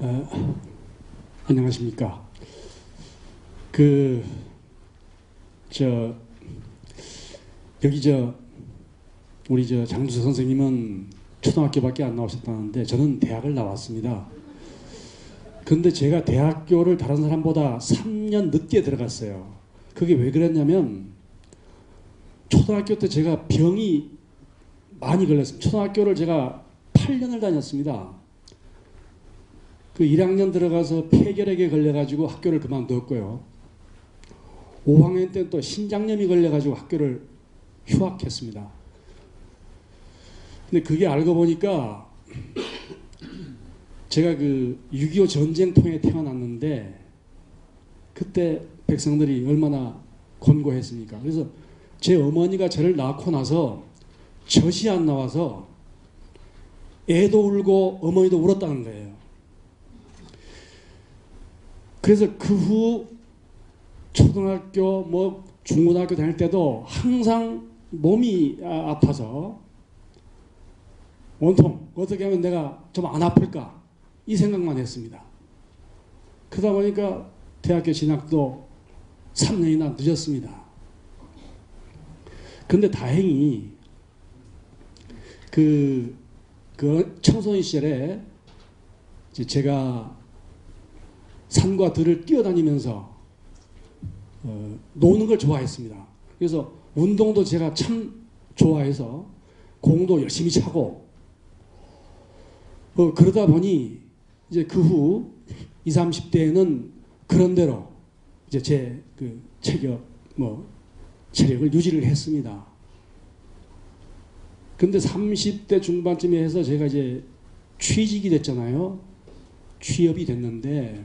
어, 안녕하십니까. 그, 저, 여기 저, 우리 저 장주석 선생님은 초등학교밖에 안 나오셨다는데 저는 대학을 나왔습니다. 근데 제가 대학교를 다른 사람보다 3년 늦게 들어갔어요. 그게 왜 그랬냐면 초등학교 때 제가 병이 많이 걸렸습니다. 초등학교를 제가 8년을 다녔습니다. 그 1학년 들어가서 폐결핵에 걸려가지고 학교를 그만두었고요. 5학년 때또 신장염이 걸려가지고 학교를 휴학했습니다. 근데 그게 알고 보니까 제가 그 6.25 전쟁통에 태어났는데 그때 백성들이 얼마나 곤고했습니까? 그래서 제 어머니가 저를 낳고 나서 젖이 안 나와서 애도 울고 어머니도 울었다는 거예요. 그래서 그 후 초등학교 뭐 중고등학교 다닐 때도 항상 몸이 아- 아파서 원통 어떻게 하면 내가 좀 안 아플까 이 생각만 했습니다. 그러다 보니까 대학교 진학도 3년이나 늦었습니다. 근데 다행히 그, 그 청소년 시절에 제가 산과 들을 뛰어다니면서 어, 노는 걸 좋아했습니다. 그래서 운동도 제가 참 좋아해서 공도 열심히 차고 어, 그러다 보니 이제 그 후 20, 30대에는 그런 대로 이제 제 그 체격 뭐 체력을 유지를 했습니다. 근데 30대 중반쯤에 해서 제가 이제 취직이 됐잖아요. 취업이 됐는데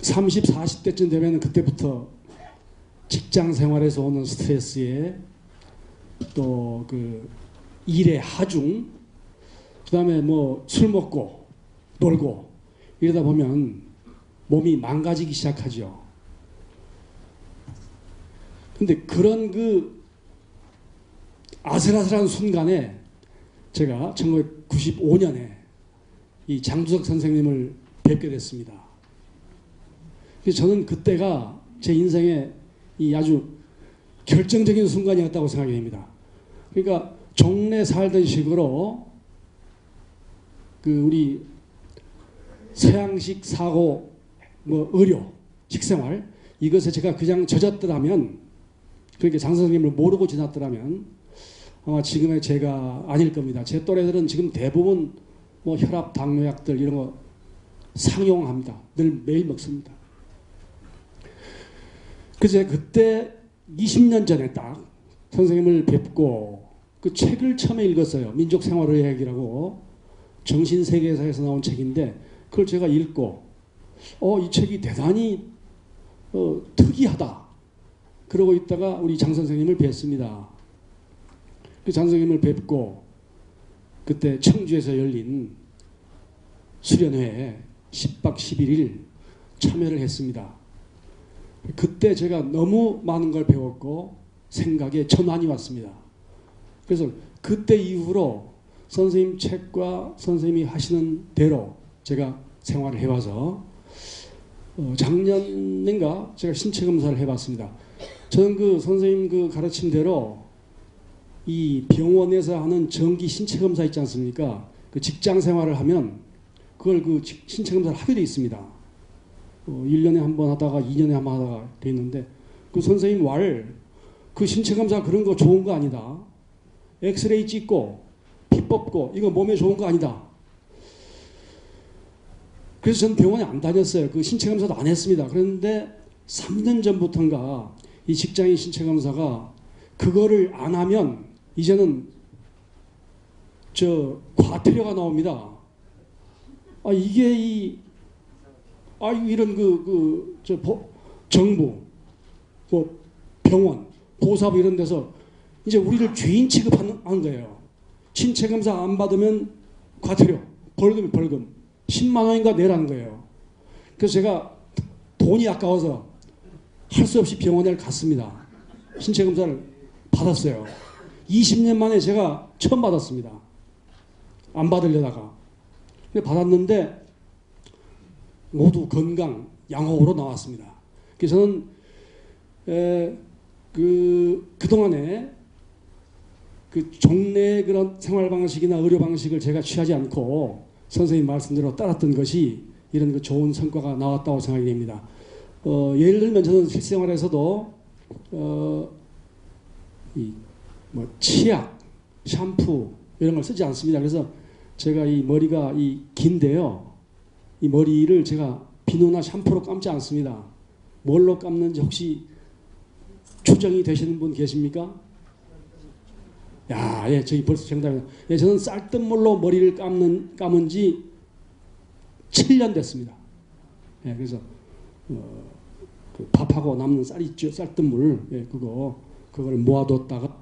30, 40대쯤 되면 그때부터 직장 생활에서 오는 스트레스에 또 그 일의 하중 그 다음에 뭐 술 먹고 놀고 이러다 보면 몸이 망가지기 시작하죠. 근데 그런 그 아슬아슬한 순간에 제가 1995년에 이 장주석 선생님을 뵙게 됐습니다. 그래서 저는 그때가 제 인생의 이 아주 결정적인 순간이었다고 생각이 됩니다. 그러니까 종래 살던 식으로 그 우리 서양식 사고 뭐 의료 식생활 이것에 제가 그냥 젖었더라면 그렇게 장 선생님을 모르고 지났더라면 아마 지금의 제가 아닐 겁니다. 제 또래들은 지금 대부분 뭐 혈압 당뇨약들 이런 거 상용합니다. 늘 매일 먹습니다. 그래서 그때 20년 전에 딱 선생님을 뵙고 그 책을 처음에 읽었어요. 민족 생활의학이라고 정신세계사에서 나온 책인데 그걸 제가 읽고 어, 이 책이 대단히 어, 특이하다. 그러고 있다가 우리 장 선생님을 뵀습니다. 그 장 선생님을 뵙고 그때 청주에서 열린 수련회에 10박 11일 참여를 했습니다. 그때 제가 너무 많은 걸 배웠고 생각에 전환이 왔습니다. 그래서 그때 이후로 선생님 책과 선생님이 하시는 대로 제가 생활을 해와서 어, 작년인가 제가 신체 검사를 해봤습니다. 저는 그 선생님 그 가르침 대로 이 병원에서 하는 정기 신체 검사 있지 않습니까? 그 직장 생활을 하면 그걸 그 신체 검사를 하게 돼 있습니다. 어, 1년에 한 번 하다가 2년에 한 번 하다가 돼 있는데 그 선생님 말그 신체 검사 그런 거 좋은 거 아니다. 엑스레이 찍고 피 뽑고 이거 몸에 좋은 거 아니다. 그래서 저는 병원에 안 다녔어요. 그 신체 검사도 안 했습니다. 그런데 3년 전부터인가 이 직장인 신체 검사가 그거를 안 하면 이제는 저 과태료가 나옵니다. 아 이게 이 아, 이런 그, 그, 저, 보, 정부, 뭐, 병원, 보사부 이런 데서 이제 우리를 죄인 취급하는 한 거예요. 신체 검사 안 받으면 과태료, 벌금, 벌금. 10만 원인가 내라는 거예요. 그래서 제가 돈이 아까워서 할 수 없이 병원에 갔습니다. 신체 검사를 받았어요. 20년 만에 제가 처음 받았습니다. 안 받으려다가. 근데 받았는데 모두 건강 양호로 나왔습니다. 그래서 저는 에, 그 그동안에 그 종래 그런 생활 방식이나 의료 방식을 제가 취하지 않고 선생님 말씀대로 따랐던 것이 이런 그 좋은 성과가 나왔다고 생각이 됩니다. 어, 예를 들면 저는 실생활에서도 어, 이 뭐 치약, 샴푸 이런 걸 쓰지 않습니다. 그래서 제가 이 머리가 이 긴데요. 이 머리를 제가 비누나 샴푸로 감지 않습니다. 뭘로 감는지 혹시 추정이 되시는 분 계십니까? 야, 예, 저기 벌써 정답이다. 예, 저는 쌀뜨물로 머리를 감는 감은 지 7년 됐습니다. 예, 그래서 어, 그 밥하고 남는 쌀 있죠, 쌀뜨물, 예, 그거 그걸 모아뒀다가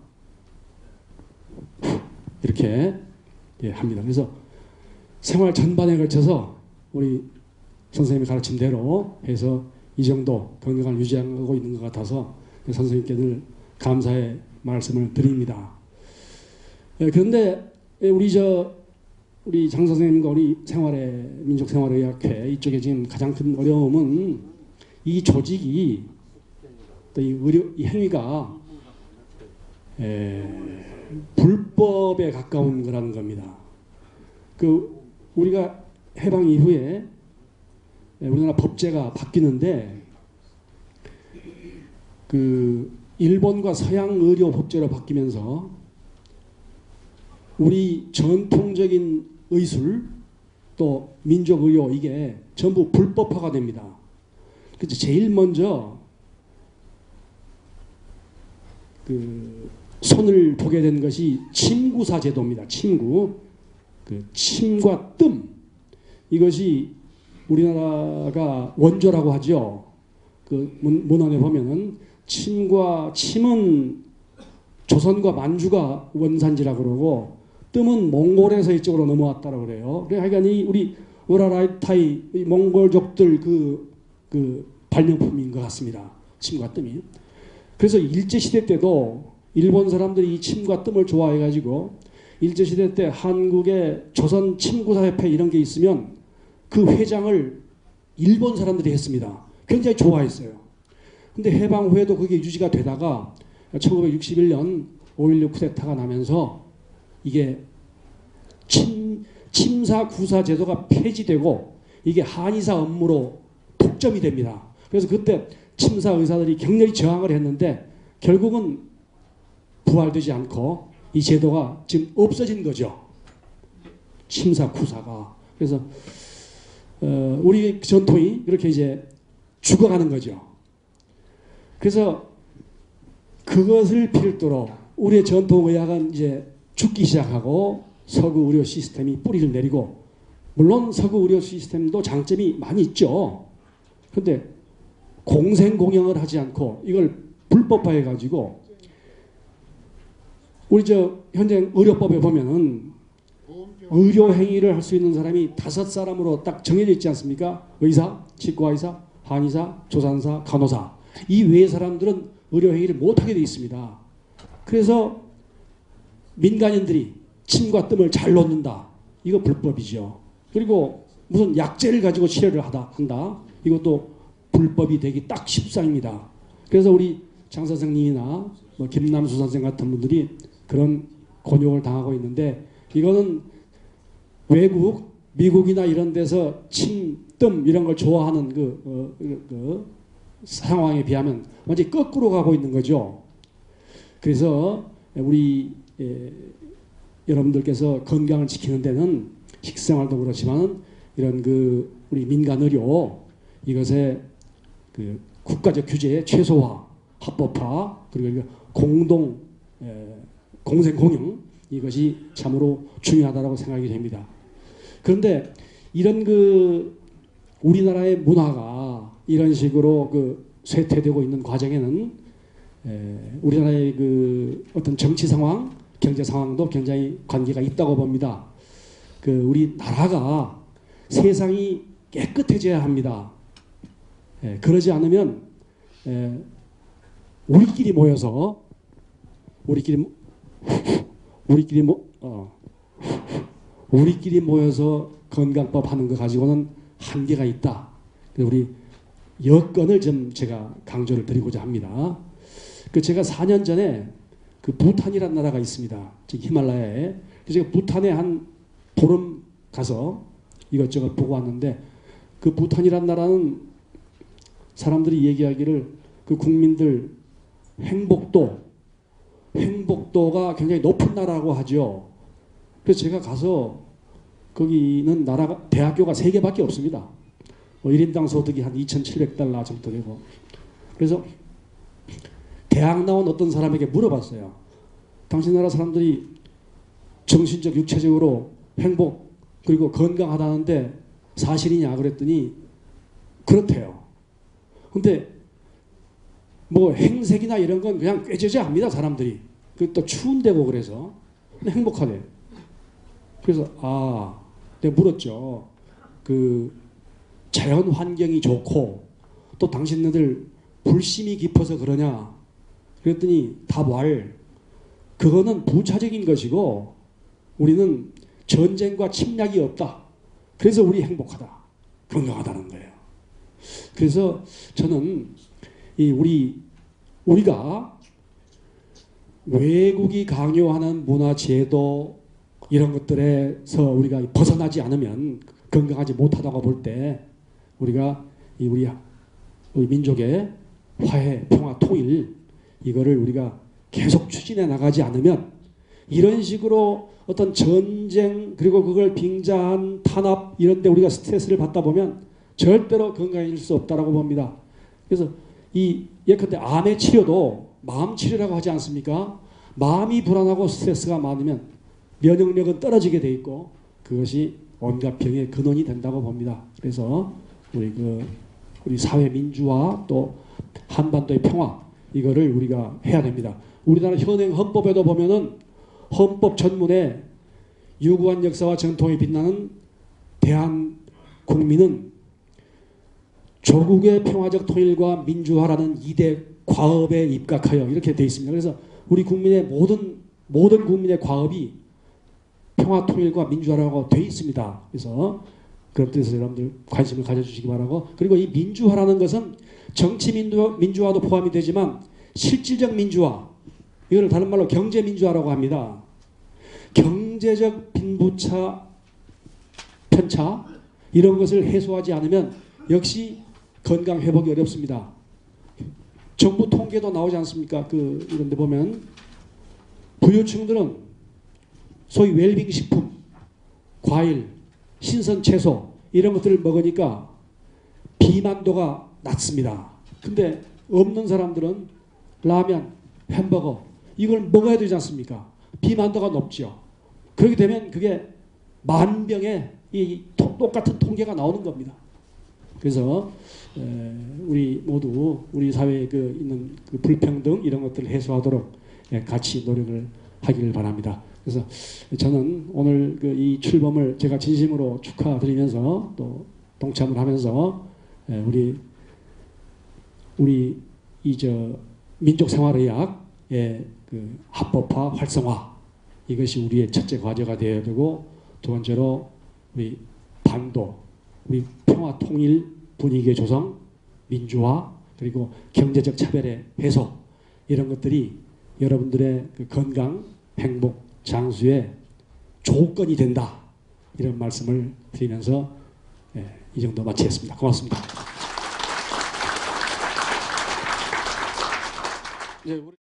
이렇게 예, 합니다. 그래서 생활 전반에 걸쳐서 우리 선생님이 가르친 대로 해서 이 정도 건강을 유지하고 있는 것 같아서 선생님께 늘 감사의 말씀을 드립니다. 예, 그런데 우리 저 우리 장 선생님과 우리 생활의 민족 생활의학회 이쪽에 지금 가장 큰 어려움은 이 조직이 또 이 의료 이 행위가 에, 불법에 가까운 거라는 겁니다. 그 우리가 해방 이후에 우리나라 법제가 바뀌는데 그 일본과 서양 의료 법제로 바뀌면서 우리 전통적인 의술 또 민족 의료 이게 전부 불법화가 됩니다. 그래서 제일 먼저 그 손을 보게 된 것이 침구사 제도입니다. 침구. 그 침과 뜸 이것이 우리나라가 원조라고 하죠. 그 문, 문헌에 보면은 침과 침은 조선과 만주가 원산지라 그러고 뜸은 몽골에서 이쪽으로 넘어왔다고 그래요. 그러니까 이 우리 우라라이타이 몽골족들 그, 그 발명품인 것 같습니다. 침과 뜸이. 그래서 일제 시대 때도 일본 사람들이 이 침과 뜸을 좋아해 가지고 일제 시대 때 한국의 조선 침구사 협회 이런 게 있으면 그 회장을 일본 사람들이 했습니다. 굉장히 좋아했어요. 근데 해방 후에도 그게 유지가 되다가 1961년 5.16 쿠데타가 나면서 이게 침, 침사 구사 제도가 폐지되고 이게 한의사 업무로 독점이 됩니다. 그래서 그때 침사 의사들이 격렬히 저항을 했는데 결국은 부활되지 않고 이 제도가 지금 없어진 거죠. 침사 구사가. 그래서 어, 우리 전통이 이렇게 이제 죽어가는 거죠. 그래서 그것을 필두로 우리의 전통 의학은 이제 죽기 시작하고 서구 의료 시스템이 뿌리를 내리고 물론 서구 의료 시스템도 장점이 많이 있죠. 근데 공생 공영을 하지 않고 이걸 불법화해 가지고 우리 저 현재 의료법에 보면은 의료 행위를 할 수 있는 사람이 다섯 사람으로 딱 정해져 있지 않습니까? 의사, 치과의사, 한의사, 조산사, 간호사. 이 외의 사람들은 의료 행위를 못 하게 돼 있습니다. 그래서 민간인들이 침과 뜸을 잘 놓는다. 이거 불법이죠. 그리고 무슨 약재를 가지고 치료를 하다 한다. 이것도 불법이 되기 딱 십상입니다. 그래서 우리 장 선생님이나 뭐 김남수 선생 같은 분들이 그런 곤욕을 당하고 있는데 이거는 외국 미국이나 이런 데서 침, 뜸 이런 걸 좋아하는 그, 어, 그, 그 상황에 비하면 완전히 거꾸로 가고 있는 거죠. 그래서 우리 에, 여러분들께서 건강을 지키는 데는 식생활도 그렇지만 이런 그 우리 민간 의료 이것에 그 국가적 규제의 최소화, 합법화 그리고 공동 에, 공생 공영 이것이 참으로 중요하다고 생각이 됩니다. 그런데 이런 그 우리나라의 문화가 이런 식으로 그 쇠퇴되고 있는 과정에는 에, 우리나라의 그 어떤 정치 상황, 경제 상황도 굉장히 관계가 있다고 봅니다. 그 우리 나라가 세상이 깨끗해져야 합니다. 에, 그러지 않으면 에, 우리끼리 모여서 우리끼리 우리끼리 모 어, 우리끼리 모여서 건강법 하는 거 가지고는 한계가 있다. 우리 여건을 좀 제가 강조를 드리고자 합니다. 그 제가 4년 전에 그 부탄이라는 나라가 있습니다. 저기 히말라야에. 제가 부탄에 한 보름 가서 이것저것 보고 왔는데 그 부탄이라는 나라는 사람들이 얘기하기를 그 국민들 행복도 행복도가 굉장히 높은 나라라고 하죠. 그래서 제가 가서 거기는 나라가 대학교가 세 개밖에 없습니다. 뭐 1인당 소득이 한 2,700달러 정도 되고 그래서 대학 나온 어떤 사람에게 물어봤어요. 당신 나라 사람들이 정신적 육체적으로 행복 그리고 건강하다는데 사실이냐 그랬더니 그렇대요. 근데 뭐 행색이나 이런 건 그냥 꾀죄죄합니다 사람들이. 그또 추운 데고 그래서 행복하대. 그래서 아 내가 물었죠. 그 자연 환경이 좋고 또 당신네들 불심이 깊어서 그러냐 그랬더니 답말 그거는 부차적인 것이고 우리는 전쟁과 침략이 없다. 그래서 우리 행복하다. 건강하다는 거예요. 그래서 저는 이 우리 우리가 외국이 강요하는 문화 제도 이런 것들에서 우리가 벗어나지 않으면 건강하지 못하다고 볼 때 우리가 이 우리 우리 민족의 화해, 평화, 통일 이거를 우리가 계속 추진해 나가지 않으면 이런 식으로 어떤 전쟁 그리고 그걸 빙자한 탄압 이런 데 우리가 스트레스를 받다 보면 절대로 건강해질 수 없다라고 봅니다. 그래서 이 예컨대 암의 치료도 마음 치료라고 하지 않습니까? 마음이 불안하고 스트레스가 많으면 면역력은 떨어지게 돼 있고 그것이 온갖 병의 근원이 된다고 봅니다. 그래서 우리 그 우리 사회 민주화 또 한반도의 평화 이거를 우리가 해야 됩니다. 우리나라 현행 헌법에도 보면은 헌법 전문에 유구한 역사와 전통이 빛나는 대한 국민은 조국의 평화적 통일과 민주화라는 이대 과업에 입각하여 이렇게 되어 있습니다. 그래서 우리 국민의 모든 모든 국민의 과업이 평화 통일과 민주화라고 되어 있습니다. 그래서 그런 뜻에서 여러분들 관심을 가져주시기 바라고 그리고 이 민주화라는 것은 정치 민주, 민주화도 포함이 되지만 실질적 민주화 이거를 다른 말로 경제 민주화라고 합니다. 경제적 빈부차 편차 이런 것을 해소하지 않으면 역시 건강 회복이 어렵습니다. 정부 통계도 나오지 않습니까? 그 이런 데 보면 부유층들은 소위 웰빙 식품, 과일, 신선 채소 이런 것들을 먹으니까 비만도가 낮습니다. 근데 없는 사람들은 라면, 햄버거 이걸 먹어야 되지 않습니까? 비만도가 높죠. 그렇게 되면 그게 만병의 이 토- 똑같은 통계가 나오는 겁니다. 그래서 에, 우리 모두 우리 사회에 그 있는 그 불평등 이런 것들을 해소하도록 예, 같이 노력을 하기를 바랍니다. 그래서 저는 오늘 그 이 출범을 제가 진심으로 축하드리면서 또 동참을 하면서 예, 우리 우리 이 저 민족생활의학의 그 합법화 활성화 이것이 우리의 첫째 과제가 되어야 되고 두 번째로 우리 반도 우리 평화 통일 분위기의 조성 민주화 그리고 경제적 차별의 해소 이런 것들이 여러분들의 그 건강 행복 장수의 조건이 된다 이런 말씀을 드리면서 예, 이 정도 마치겠습니다. 고맙습니다. 우리